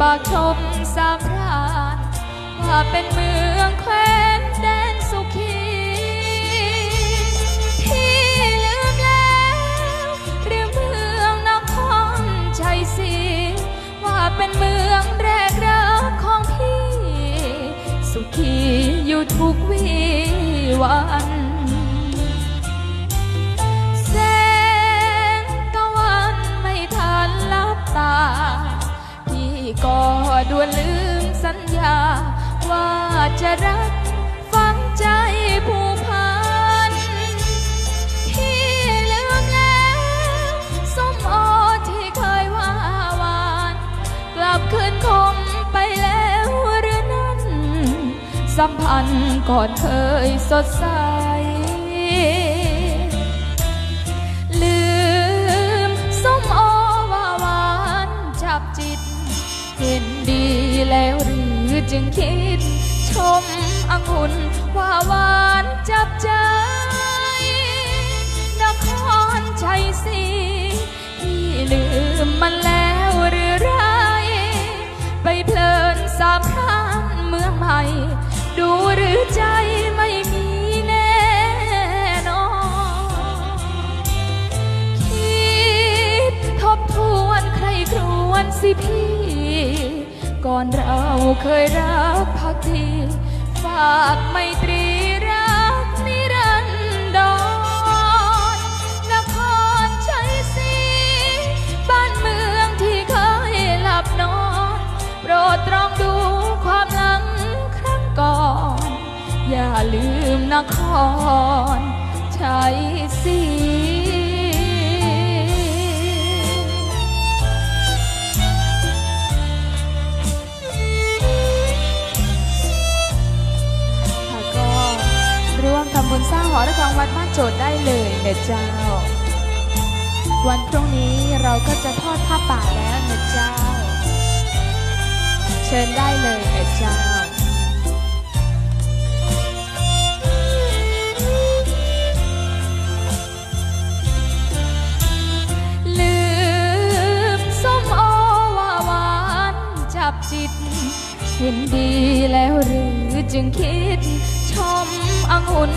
ปากชมสามรานว่าเป็นเมืองแคว้นแดนสุขีที่ลืมแล้วหรือเมืองนครชัยศรีว่าเป็นเมืองแรกรักของพี่ สุขีอยู่ทุกวีวันา ว่าจะรักฝังใจผู้พันพี่ลืมแล้วสมโอที่เคยว่าหวาน กลับคืนคมไปแล้วหรือนั้น สัมพันธ์ก่อนเคยสดใส จึงคิด ชมองุ่นว่าหวานจับใจนครชัยศรีพี่ลืมมันแล้วหรือไร ไปเพลินสามพรานเมืองใหม่ ดูหรือใจไม่มีแน่นอน คิดทบทวนใครครวนสิพี่ ก่อนเรา เคยรักพักทีฝากไมตรีรักนิรันดรนครชัยศรีบ้านเมืองที่เคยหลับนอน โปรดตรองดูความหลังครั้งก่อน อย่าลืมนครชัยศรี มสร้างหอระฆังวัดบ้านโจทย์ได้เลยเนะเจ้า วันพรุ่งนี้เราก็จะทอดผ้าป่าแล้วเนะเจ้า เชิญได้เลยเนะเจ้าลืมส้มโอวาหวานจับจิตเห็นดีแล้วหรือจึงคิดชมองุ่น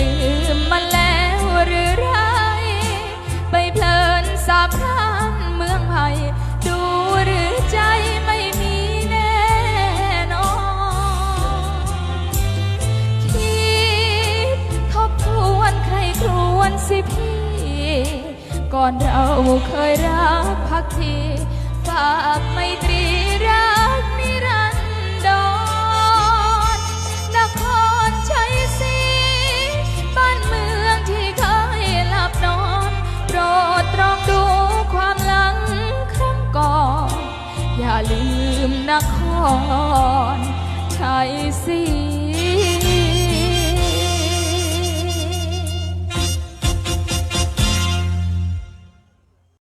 ลืมมันแล้วหรือไร ไปเพลินสามพรานเมืองไผ่ดูหรือใจไม่มีแน่นอนคิดทบทวนใครครวนสิพี่ ก่อนเราเคยรักพักทีฝากไมตรีรัก ตรองดูความหลังครั้งก่อน อย่าลืมนครชัยศรี